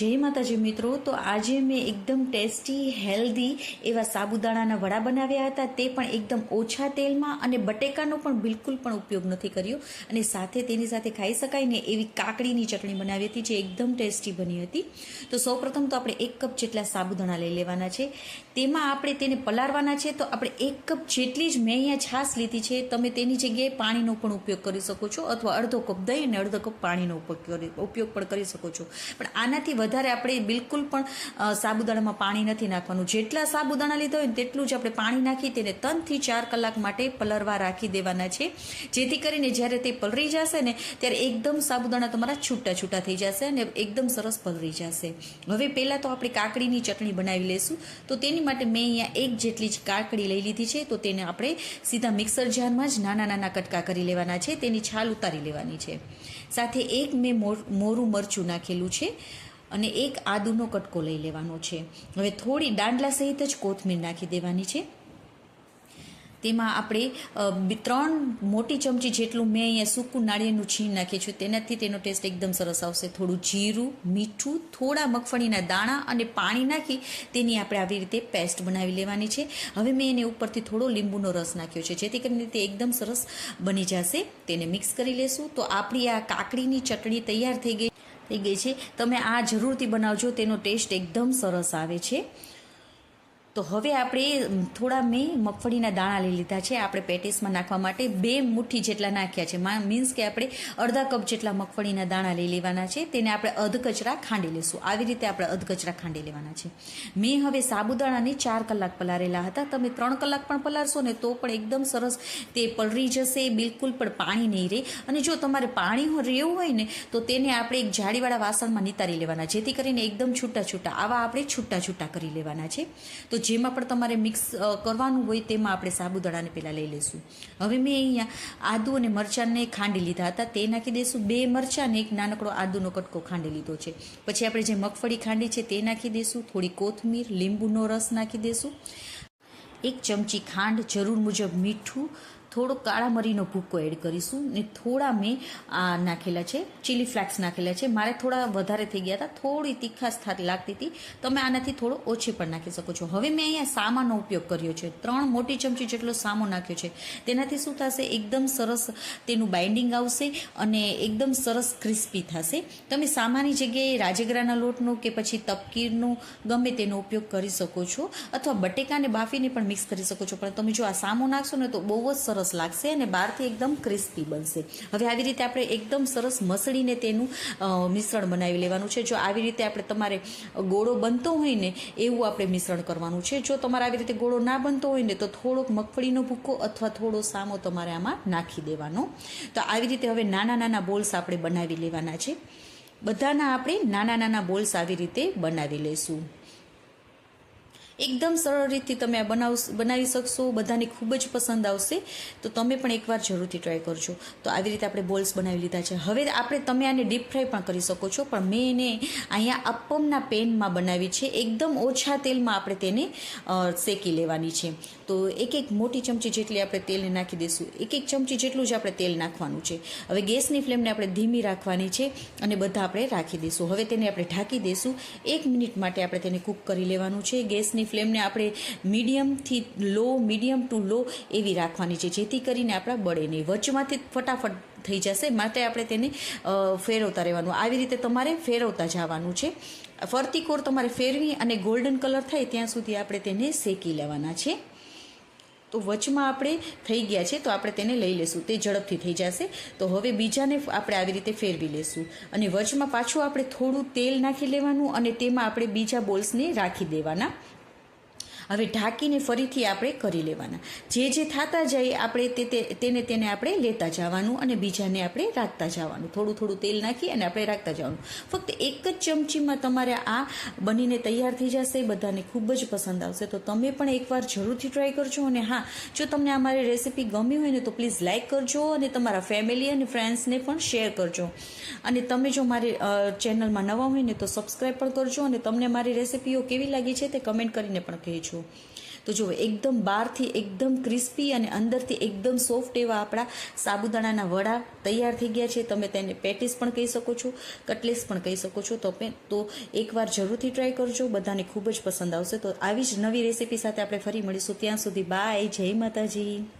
જય માતાજી મિત્રો, તો આજે મેં એકદમ ટેસ્ટી, હેલ્ધી એવા સાબુદાણાના વડા બનાવ્યા હતા. તે પણ એકદમ ઓછા તેલમાં અને બટેકાનો પણ બિલકુલ પણ ઉપયોગ નથી કર્યો. અને સાથે તેની સાથે ખાઈ શકાય ને એવી કાકડીની ચટણી બનાવી હતી જે એકદમ ટેસ્ટી બની હતી. તો સૌપ્રથમ તો આપણે એક કપ જેટલા સાબુદાણા લઈ લેવાના છે. તેમાં આપણે તેને પલાળવાના છે. તો આપણે એક કપ જેટલી જ મેં અહીંયા છાશ લીધી છે. તમે તેની જગ્યાએ પાણીનો પણ ઉપયોગ કરી શકો છો અથવા અડધો કપ દહીં અને અડધો કપ પાણીનો ઉપયોગ કરી ઉપયોગ પણ કરી શકો છો. પણ આનાથી વધારે આપણે બિલકુલ પણ સાબુદાણામાં પાણી નથી નાખવાનું. જેટલા સાબુદાણા લીધા હોય તેટલું જ આપણે પાણી નાખી તેને ત્રણથી ચાર કલાક માટે પલરવા રાખી દેવાના છે. જેથી કરીને જ્યારે તે પલરી જશે ને, ત્યારે એકદમ સાબુદાણા તમારા છૂટા છૂટા થઈ જશે અને એકદમ સરસ પલરી જશે. હવે પહેલાં તો આપણે કાકડીની ચટણી બનાવી લઈશું તો તેની માટે મેં અહીંયા એક જેટલી જ કાકડી લઈ લીધી છે. તો તેને આપણે સીધા મિક્સર જારમાં જ નાના નાના કટકા કરી લેવાના છે. તેની છાલ ઉતારી લેવાની છે. સાથે એક મેં મોરું મરચું નાખેલું છે. અને એક આદુનો કટકો લઈ લેવાનો છે. હવે થોડી દાંડલા સહિત જ કોથમીર નાખી દેવાની છે. તેમાં આપણે ત્રણ મોટી ચમચી જેટલું મેં અહીંયા સૂકું નાળિયેરનું છીણ નાખ્યું છે. તેનાથી તેનો ટેસ્ટ એકદમ સરસ આવશે. થોડું જીરું, મીઠું, થોડા મગફળીના દાણા અને પાણી નાખી તેની આપણે આવી રીતે પેસ્ટ બનાવી લેવાની છે. હવે મેં એને ઉપરથી થોડો લીંબુનો રસ નાખ્યો છે, જેથી કરીને તે એકદમ સરસ બની જશે. તેને મિક્સ કરી લેશું. તો આપણી આ કાકડીની ચટણી તૈયાર થઈ ગઈ થઈ ગઈ છે. તમે આ જરૂરથી બનાવજો. તેનો ટેસ્ટ એકદમ સરસ આવે છે. તો હવે આપણે થોડા મેં મગફળીના દાણા લઈ લીધા છે. આપણે પેટીસમાં નાખવા માટે બે મુઠ્ઠી જેટલા નાખ્યા છે. મીન્સ કે આપણે અડધા કપ જેટલા મગફળીના દાણા લઈ લેવાના છે. તેને આપણે અધકચરા ખાંડી લેશું. આવી રીતે આપણે અધકચરા ખાંડી લેવાના છે. મેં હવે સાબુદાણાને ચાર કલાક પલારેલા હતા. તમે ત્રણ કલાક પણ પલારશો ને તો પણ એકદમ સરસ તે પલરી જશે, બિલકુલ પણ પાણી નહીં રહે. અને જો તમારે પાણી રહેવું હોય ને, તો તેને આપણે એક જાળીવાળા વાસણમાં નિતારી લેવાના, જેથી કરીને એકદમ છૂટા છૂટા આવા આપણે છૂટા છૂટા કરી લેવાના છે. તો જેમાં પણ તમારે મિક્સ કરવાનું હોય તેમાં આપણે સાબુદાણાને પહેલાં લઈ લઈશું. હવે મેં અહીંયા આદુ અને મરચાંને ખાંડી લીધા હતા. તે નાખી દઈશું. બે મરચાં એક નાનકડો આદુનો કટકો ખાંડી લીધો છે. પછી આપણે જે મગફળી ખાંડી છે તે નાખી દઈશું. થોડી કોથમીર, લીંબુનો રસ નાખી દઈશું. એક ચમચી ખાંડ જરૂર મુજબ મીઠું થોડો કાળા મરીનો ભૂકો એડ કરીશું ને થોડા મેં આ નાખેલા છે ચીલી ફ્લેક્સ નાખેલા છે. મારે થોડા વધારે થઈ ગયા હતા, થોડી તીખાશ થા- લાગતી હતી. તમે આનાથી થોડો ઓછી પણ નાખી શકો છો. હવે મેં અહીંયા સામાનો ઉપયોગ કર્યો છે. ત્રણ મોટી ચમચી જેટલો સામો નાખ્યો છે. તેનાથી શું થશે? એકદમ સરસ તેનું બાઇન્ડિંગ આવશે અને એકદમ સરસ ક્રિસ્પી થશે. તમે સામાની જગ્યાએ રાજગરાના લોટનો કે પછી તપકીરનો ગમે તેનો ઉપયોગ કરી શકો છો. અથવા બટેકાને બાફીને પણ મિક્સ કરી શકો છો. પણ તમે જો આ સામો નાખશો ને તો બહુ જ સરસ લાગશે અને બહારથી એકદમ ક્રિસ્પી બનશે. હવે આવી રીતે આપણે એકદમ સરસ મસળીને તેનું મિશ્રણ બનાવી લેવાનું છે. જો આવી રીતે આપણે તમારે ગોળો બનતો હોય ને, એવું આપણે મિશ્રણ કરવાનું છે. જો તમારે આવી રીતે ગોળો ના બનતો હોય ને, તો થોડોક મગફળીનો ભૂકો અથવા થોડો સામો તમારે આમાં નાખી દેવાનો. તો આવી રીતે હવે નાના નાના બોલ્સ આપણે બનાવી લેવાના છે. બધાના આપણે નાના નાના બોલ્સ આવી રીતે બનાવી લઈશું. એકદમ સરળ રીતથી તમે આ બનાવ બનાવી શકશો, બધાને ખૂબ જ પસંદ આવશે. તો તમે પણ એકવાર જરૂરથી ટ્રાય કરજો. તો આવી રીતે આપણે બોલ્સ બનાવી લીધા છે. હવે આપણે તમે આને ડીપ ફ્રાય પણ કરી શકો છો, પણ મેં એને અહીંયા અપ્પમના પેનમાં બનાવી છે. એકદમ ઓછા તેલમાં આપણે તેને શેકી લેવાની છે. તો એક એક મોટી ચમચી જેટલી આપણે તેલને નાખી દઈશું. એક એક ચમચી જેટલું જ આપણે તેલ નાખવાનું છે. હવે ગેસની ફ્લેમને આપણે ધીમી રાખવાની છે અને બધા આપણે રાખી દઈશું. હવે તેને આપણે ઢાંકી દઈશું. એક મિનિટ માટે આપણે તેને કૂક કરી લેવાનું છે. ગેસની ફ્લેમને આપણે મીડિયમથી લો, મીડિયમ ટુ લો એવી રાખવાની છે, જેથી કરીને આપણા બળે નહીં. વચમાંથી ફટાફટ થઈ જશે, માટે આપણે તેને ફેરવતા રહેવાનું. આવી રીતે તમારે ફેરવતા જવાનું છે. ફરતી કોર તમારે ફેરવી અને ગોલ્ડન કલર થાય ત્યાં સુધી આપણે તેને શેકી લેવાના છે. તો વચમાં આપણે થઈ ગયા છે, તો આપણે તેને લઈ લેશું. તે ઝડપથી થઈ જશે. તો હવે બીજાને આપણે આવી રીતે ફેરવી લેશું. અને વચમાં પાછું આપણે થોડું તેલ નાખી લેવાનું અને તેમાં આપણે બીજા બોલ્સને રાખી દેવાના. હવે ઢાંકીને ફરીથી આપણે કરી લેવાના. જે જે થતા જાય આપણે તે તેને તેને આપણે લેતા જવાનું અને બીજાને આપણે રાખતા જવાનું. થોડું થોડું તેલ નાખી અને આપણે રાખતા જવાનું. ફક્ત એક જ ચમચીમાં તમારે આ બનીને તૈયાર થઈ જશે બધાને ખૂબ જ પસંદ આવશે. તો તમે પણ એકવાર જરૂરથી ટ્રાય કરજો અને હા, જો તમને આ મારી રેસીપી ગમી હોય ને તો પ્લીઝ લાઇક કરજો અને તમારા ફેમિલી અને ફ્રેન્ડ્સને પણ શેર કરજો. અને તમે જો મારી ચેનલમાં નવા હોય ને તો સબસ્ક્રાઈબ પણ કરજો અને તમને મારી રેસીપીઓ કેવી લાગી છે તે કમેન્ટ કરીને પણ કહેજો. તો જુઓ, એકદમ બહારથી એકદમ ક્રિસ્પી અને અંદરથી એકદમ સોફ્ટ એવા આપણા સાબુદાણાના વડા તૈયાર થઈ ગયા છે. તમે તેને પેટીસ પણ કહી શકો છો, કટલેસ પણ કહી શકો છો. તો તો એકવાર જરૂરથી ટ્રાય કરજો, બધાને ખૂબ જ પસંદ આવશે. તો આવી જ નવી રેસીપી સાથે આપણે ફરી મળીશું. ત્યાં સુધી બાય જય માતાજી.